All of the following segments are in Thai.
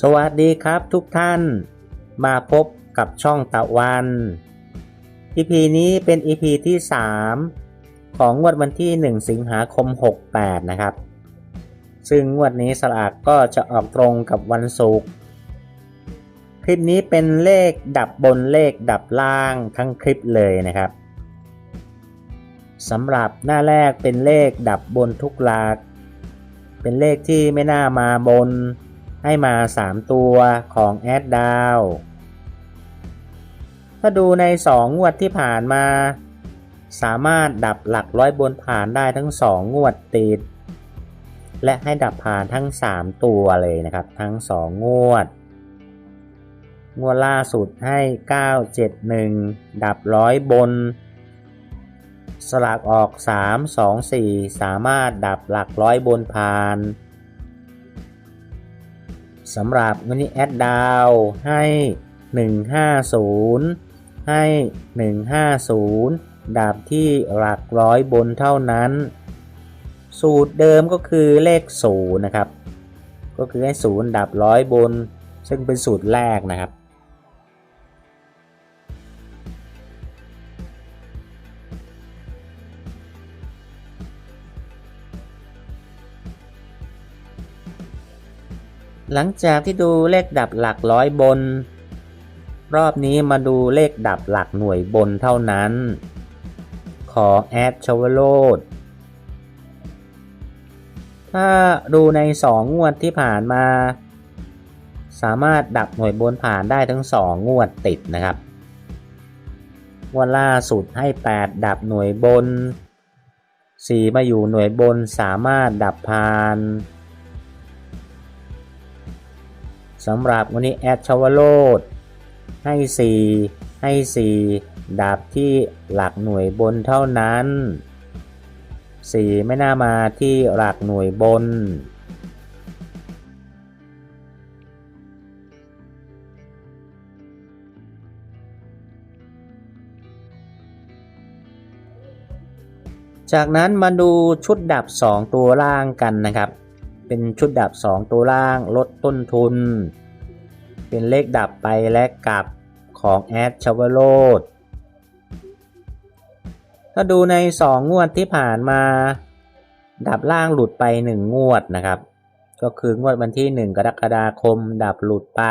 สวัสดีครับทุกท่าน มาพบกับช่องตะวัน EP นี้เป็น EP ที่ 3 ของงวดวันที่ 1 สิงหาคม 68 นะครับ ซึ่งงวดนี้สลากก็จะออกตรงกับวันศุกร์คลิปนี้เป็นเลขดับบนเลขดับล่างทั้งคลิปเลยนะครับสำหรับหน้าแรกเป็นเลขดับบนทุกหลัก เป็นเลขที่ไม่น่ามาบน ให้มา 3 ตัวของแอดดาวถ้าดูใน 2 งวดที่ผ่านมา สามารถดับหลักร้อยบนผ่านได้ทั้ง 2 งวดติด และให้ดับผ่านทั้ง 3 ตัวเลยนะครับ ทั้ง 2 งวด งวดล่าสุดให้ 971 ดับร้อยบนสลากออก 3 2 4 สามารถดับหลักร้อยบนผ่าน สำหรับวันนี้แอดดาวให้ 150 ให้ 150ดับที่หลักร้อยบนเท่านั้น สูตรเดิมก็คือเลข0นะครับ ก็คือให้0ดับร้อยบน ซึ่งเป็นสูตรแรกนะครับ หลังจากที่ดูเลขดับหลักร้อยบน รอบนี้มาดูเลขดับหลักหน่วยบนเท่านั้น ของแอดชวโรดถ้าดูใน 2 งวดที่ผ่านมา สามารถดับหน่วยบนผ่านได้ทั้ง 2 งวดติดนะครับงวดล่าสุดให้ 8 ดับหน่วยบน 4 มาอยู่หน่วยบนสามารถดับผ่าน สำหรับวันนี้แอดชาวโรดให้ 4 ให้ 4ดับที่หลักหน่วยบนเท่านั้น 4 ไม่น่ามาที่หลักหน่วยบนจากนั้นมาดูชุดดับ 2 ตัวล่างกันนะครับ เป็นชุดดับ 2 ตัวล่างลดต้นทุน เป็นเลขดับไปและกลับของแอดชาวโรดถ้าดูใน 2 งวดที่ผ่านมา ดับล่างหลุดไป 1 งวดนะครับ ก็คืองวดวันที่ 1 กรกฎาคมดับหลุดไป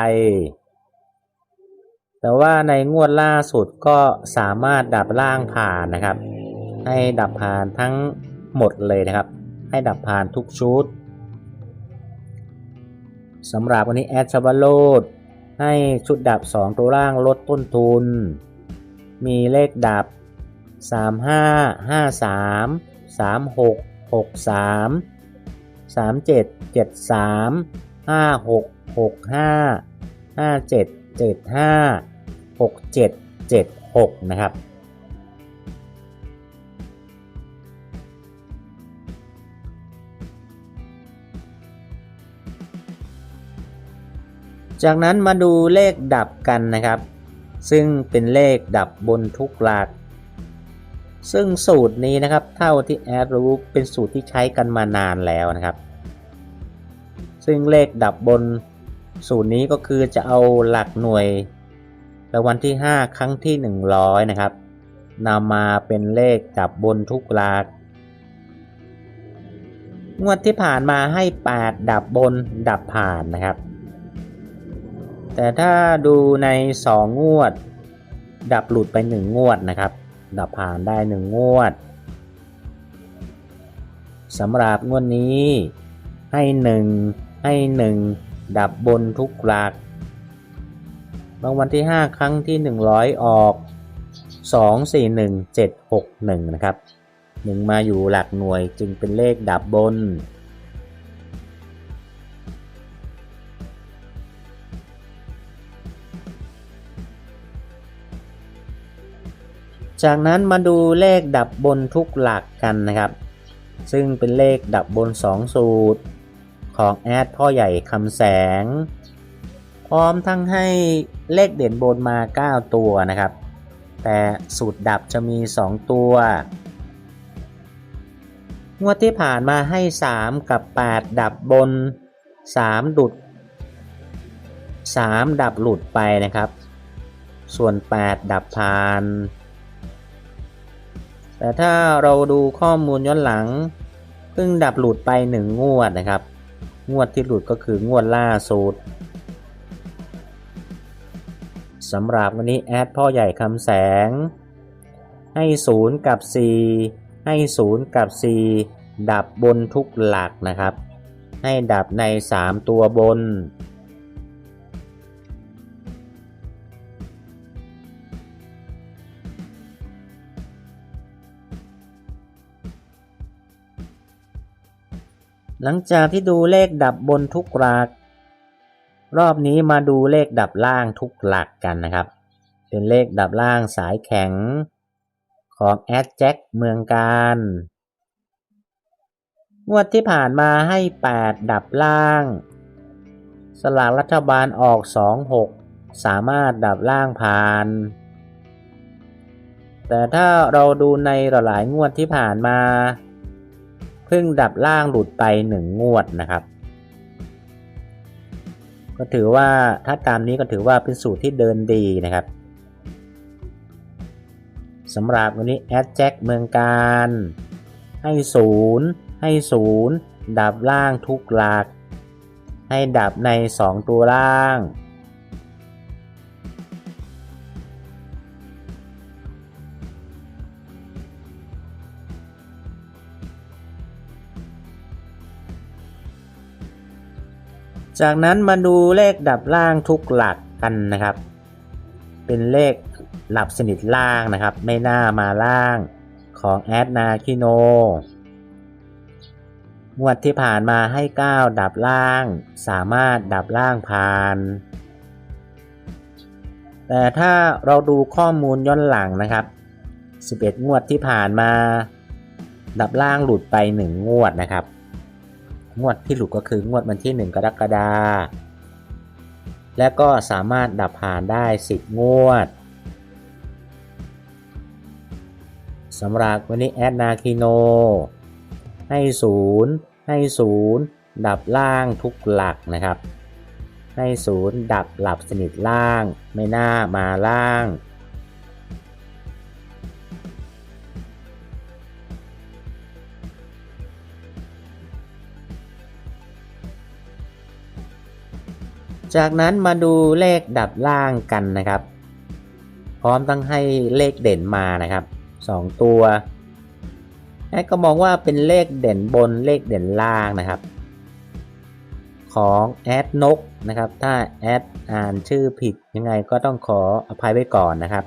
แต่ว่าในงวดล่าสุดก็สามารถดับล่างผ่านนะครับ ให้ดับผ่านทั้งหมดเลยนะครับ ให้ดับผ่านทุกชุด สำหรับวันนี้แอดชาบาโลดให้ชุดดับ2 ตัวล่างลดต้นทุน มีเลขดับ35 53 36 63 37 73 56 65 57 75 67 76 นะครับ จากนั้นมาดูเลขดับกันนะครับ ซึ่งเป็นเลขดับบนทุกหลัก ซึ่งสูตรนี้นะครับ เท่าที่แอดรู้เป็นสูตรที่ใช้กันมานานแล้วนะครับ ซึ่งเลขดับบนสูตรนี้ก็คือจะเอาหลักหน่วยรางวัลที่ 5 ครั้งที่ 100 นะครับนำมาเป็นเลขดับบนทุกหลักงวดที่ผ่านมาให้ 8 ดับบนดับผ่านนะครับ แต่ถ้าดูใน 2 งวด ดับหลุดไป 1 งวดนะครับ ดับผ่านได้ 1 งวดสำหรับงวดนี้ให้ 1 ให้ 1 ดับบนทุกหลักรางวัลที่ 5 ครั้งที่ 100 ออก 2 4 1 7 6 1 นะครับ 1 มาอยู่หลักหน่วยจึงเป็นเลขดับบน จากนั้นมาดูเลขดับบนทุกหลักกันนะครับ ซึ่งเป็นเลขดับบน 2 สูตร ของแอดพ่อใหญ่คำแสง พร้อมทั้งให้เลขเด่นบนมา 9 ตัวนะครับ แต่สูตรดับจะมี 2 ตัว งวดที่ผ่านมาให้ 3 กับ 8 ดับบน 3 ดุด 3 ดับหลุดไปนะครับ ส่วน 8 ดับผ่าน แต่ถ้าเราดูข้อมูลย้อนหลังเพิ่งดับหลุดไป1งวดนะครับ งวดที่หลุดก็คืองวดล่าสุดสำหรับวันนี้แอดพ่อใหญ่คำแสง ให้ 0 กับ 4 ให้ 0 กับ 4 ดับบนทุกหลักนะครับ ให้ดับใน 3 ตัวบน หลังจากที่ดูเลขดับบนทุกหลัก รอบนี้มาดูเลขดับล่างทุกหลักกันนะครับ เป็นเลขดับล่างสายแข็ง ของแอดแจ็คเมืองการ งวดที่ผ่านมาให้ 8 ดับล่าง สลากรัฐบาลออก 26 สามารถดับล่างผ่าน แต่ถ้าเราดูในหลายงวดที่ผ่านมา เพิ่งดับล่างหลุดไปหนึ่งงวดนะครับ ก็ถือว่าถ้าตามนี้ก็ถือว่าเป็นสูตรที่เดินดีนะครับสำหรับวันนี้แอดแจ็คเมืองการ ให้ศูนย์ให้ศูนย์ดับล่างทุกหลัก ให้ดับใน 2 ตัวล่าง จากนั้นมาดูเลขดับล่างทุกหลักกันนะครับ เป็นเลขหลับสนิทล่างนะครับ ไม่น่ามาล่างของแอดนาคิโนงวดที่ผ่านมาให้ 9 ดับล่าง สามารถดับล่างผ่าน แต่ถ้าเราดูข้อมูลย้อนหลังนะครับ 11 งวดที่ผ่านมา ดับล่างหลุดไป 1 งวดนะครับ งวดที่หลุดก็คืองวดวันที่ 1 กรกฎาคมและก็สามารถดับผ่านได้ 10 งวดสำหรับวันนี้แอดนาคิโน ให้ศูนย์ให้ศูนย์ดับล่างทุกหลักนะครับ ให้ศูนย์ดับหลับสนิทล่าง ไม่น่ามาล่าง จากนั้นมาดูเลขดับล่างกันนะครับ พร้อมตั้งให้เลขเด่นมานะครับ 2 ตัวแอดก็มองว่าเป็นเลขเด่นบนเลขเด่นล่างนะครับ ของแอดนกนะครับ ถ้าแอดอ่านชื่อผิดยังไงก็ต้องขออภัยไว้ก่อนนะครับ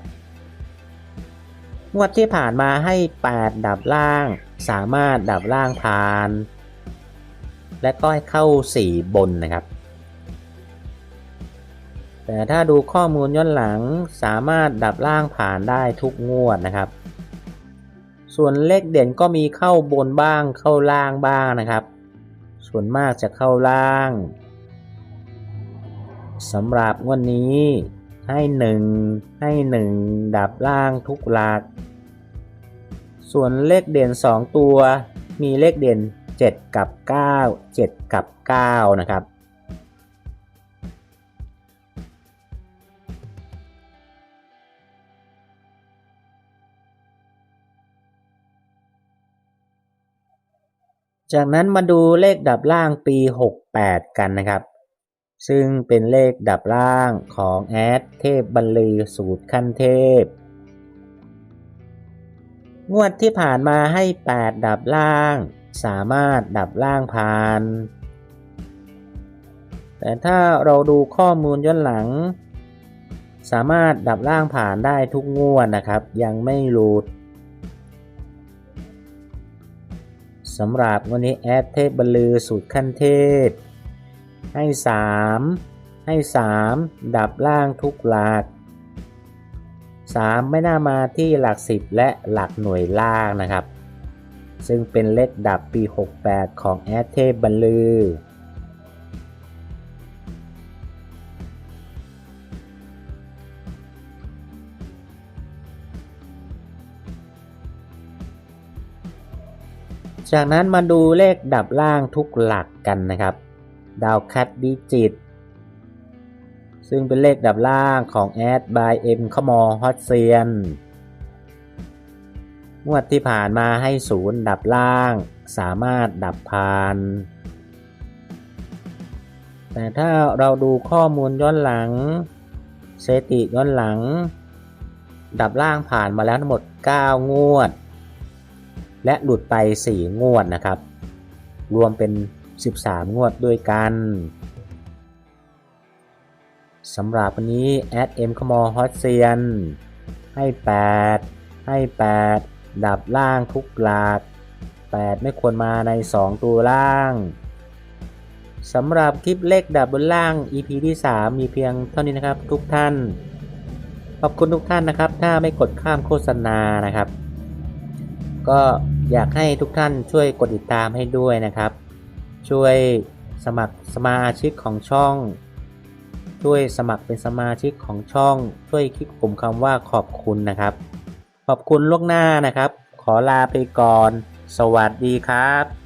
งวดที่ผ่านมาให้ 8 ดับล่าง สามารถดับล่างผ่าน และก็ให้เข้า 4 บนนะครับ แต่ถ้าดูข้อมูลย้อนหลังสามารถดับล่างผ่านได้ทุกงวดนะครับ ส่วนเลขเด่นก็มีเข้าบนบ้างเข้าล่างบ้างนะครับ ส่วนมากจะเข้าล่างสำหรับวันนี้ให้หนึ่งให้หนึ่งดับล่างทุกหลัก ส่วนเลขเด่น 2 ตัว มีเลขเด่น 7 กับ 9 7 กับ 9 นะครับ จากนั้นมาดูเลขดับล่างปี 68 กันนะครับ ซึ่งเป็นเลขดับล่างของแอดเทพบรรลือสูตรขั้นเทพ งวดที่ผ่านมาให้ 8 ดับล่าง สามารถดับล่างผ่าน แต่ถ้าเราดูข้อมูลย้อนหลัง สามารถดับล่างผ่านได้ทุกงวดนะครับ ยังไม่หลุด สำหรับวันนี้แอดเทพบรรลือสูตรขั้นเทพ ให้ 3 ให้ 3 ดับล่างทุกหลัก 3 ไม่น่ามาที่หลัก 10 และหลักหน่วยล่างนะครับ ซึ่งเป็นเลขดับปี 68 ของแอดเทพบรรลือ จากนั้นมาดูเลขดับล่างทุกหลักกันนะครับ ดาวคัดดิจิต ซึ่งเป็นเลขดับล่างของ a d by M ขมอฮอตเซียนงวดที่ผ่านมาให้ศูนย์ดับล่าง สามารถดับพาน แต่ถ้าเราดูข้อมูลย้อนหลังสถิติย้อนหลัง ดับล่างผ่านมาแล้วทั้งหมด 9 งวด และหลุดไป 4 งวดนะครับ รวมเป็น 13 งวดด้วยกันสำหรับวันนี้แอดเอ็มคมอฮอตเซียนให้ 8 ให้ 8 ดับล่างทุกหลัก 8 ไม่ควรมาใน 2 ตัวล่างสำหรับคลิปเลขดับบนล่าง EP ที่ 3 มีเพียงเท่านี้นะครับทุกท่าน ขอบคุณทุกท่านนะครับ ถ้าไม่กดข้ามโฆษณานะครับ ก็อยากให้ทุกท่านช่วยกดติดตามให้ด้วยนะครับ ช่วยสมัครสมาชิกของช่อง ช่วยสมัครเป็นสมาชิกของช่อง ช่วยคลิกปุ่มคำว่าขอบคุณนะครับ ขอบคุณล่วงหน้านะครับ ขอลาไปก่อน สวัสดีครับ